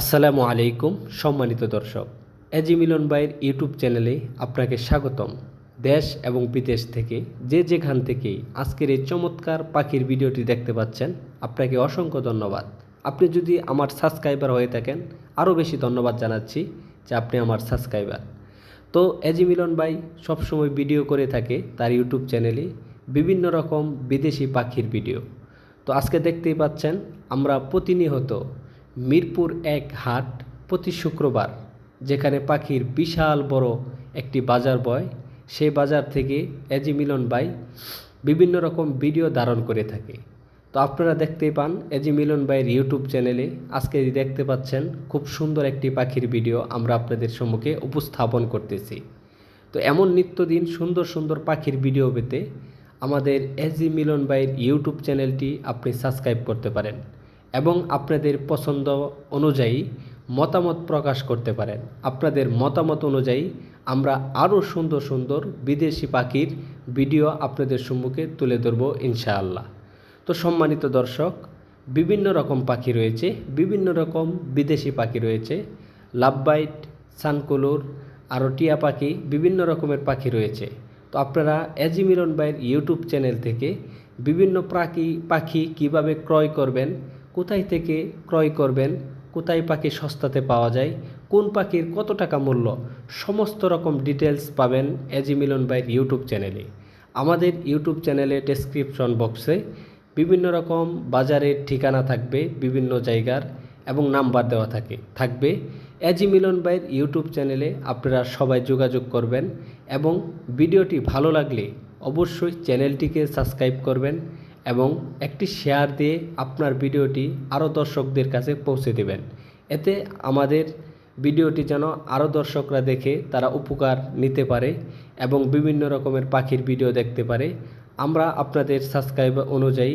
আসসালামু আলাইকুম, সম্মানিত দর্শক। এজি মিলন ভাইয়ের ইউটিউব চ্যানেলে আপনাকে স্বাগতম। দেশ এবং বিদেশ থেকে যে যেখান থেকেই আজকের এই চমৎকার পাখির ভিডিওটি দেখতে পাচ্ছেন, আপনাকে অসংখ্য ধন্যবাদ। আপনি যদি আমার সাবস্ক্রাইবার হয়ে থাকেন, আরও বেশি ধন্যবাদ জানাচ্ছি যে আপনি আমার সাবস্ক্রাইবার। তো এজি মিলন ভাই সবসময় ভিডিও করে থাকে তার ইউটিউব চ্যানেলে বিভিন্ন রকম বিদেশি পাখির ভিডিও। তো আজকে দেখতেই পাচ্ছেন, আমরা প্রতিনিয়ত মিরপুর এক হাট প্রতি শুক্রবার, যেখানে পাখির বিশাল বড় একটি বাজার বয় সেই বাজার থেকে এজি মিলন ভাই বিভিন্ন রকম ভিডিও ধারণ করে থাকে। তো আপনারা দেখতেই পান, এজি মিলন ভাইয়ের ইউটিউব চ্যানেলে আজকে দেখতে পাচ্ছেন খুব সুন্দর একটি পাখির ভিডিও আমরা আপনাদের সম্মুখে উপস্থাপন করতেছি। তো এমন নিত্যদিন সুন্দর সুন্দর পাখির ভিডিও পেতে আমাদের এজি মিলন ভাইয়ের ইউটিউব চ্যানেলটি আপনি সাবস্ক্রাইব করতে পারেন। এবং আপনাদের পছন্দ অনুযায়ী মতামত প্রকাশ করতে পারেন। আপনাদের মতামত অনুযায়ী আমরা আরও সুন্দর সুন্দর বিদেশি পাখির ভিডিও আপনাদের সম্মুখে তুলে ধরব ইনশাআল্লাহ। তো সম্মানিত দর্শক, বিভিন্ন রকম পাখি রয়েছে, বিভিন্ন রকম বিদেশি পাখি রয়েছে। লাভবাইট, সানকুলুর আরও টিয়া পাখি, বিভিন্ন রকমের পাখি রয়েছে। তো আপনারা এজি মিলন ভাইয়ের ইউটিউব চ্যানেল থেকে বিভিন্ন পাখি পাখি কীভাবে ক্রয় করবেন কোথায় থেকে ক্রয় করবেন, কোথায় পাখি সস্তাতে পাওয়া যায়, কোন পাখির কত টাকা মূল্য, সমস্ত রকম ডিটেলস পাবেন এজি মিলন ভাইয়ের ইউটিউব চ্যানেলে আমাদের ইউটিউব চ্যানেলে ডেসক্রিপশন বক্সে বিভিন্ন রকম বাজারের ঠিকানা থাকবে, বিভিন্ন জায়গার এবং নাম্বার দেওয়া থাকে, থাকবে। এজি মিলন ভাইয়ের ইউটিউব চ্যানেলে আপনারা সবাই যোগাযোগ করবেন এবং ভিডিওটি ভালো লাগলে অবশ্যই চ্যানেলটিকে সাবস্ক্রাইব করবেন। এবং একটি শেয়ার দিয়ে আপনার ভিডিওটি আরও দর্শকদের কাছে পৌঁছে দেবেন। এতে আমাদের ভিডিওটি যেন আরও দর্শকরা দেখে তারা উপকার নিতে পারে এবং বিভিন্ন রকমের পাখির ভিডিও দেখতে পারে। আমরা আপনাদের সাবস্ক্রাইব অনুযায়ী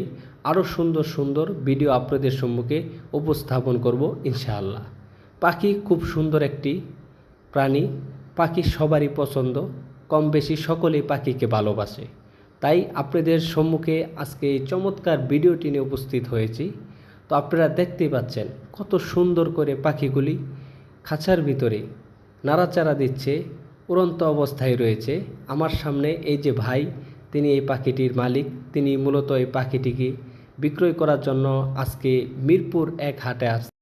আরও সুন্দর সুন্দর ভিডিও আপনাদের সম্মুখে উপস্থাপন করব ইনশাআল্লাহ। পাখি খুব সুন্দর একটি প্রাণী, পাখি সবারই পছন্দ কম বেশি সকলেই পাখিকে ভালোবাসে। তাই আপনাদের সম্মুখে আজকে এই চমৎকার ভিডিওটি নিয়ে উপস্থিত হয়েছি। তো আপনারা দেখতেই পাচ্ছেন কত সুন্দর করে পাখিগুলি খাঁচার ভিতরে নাড়াচাড়া দিচ্ছে, উড়ন্ত অবস্থায় রয়েছে। আমার সামনে এই যে ভাই, তিনি এই পাখিটির মালিক। তিনি মূলত এই পাখিটিকে বিক্রয় করার জন্য আজকে মিরপুর এক হাটে আস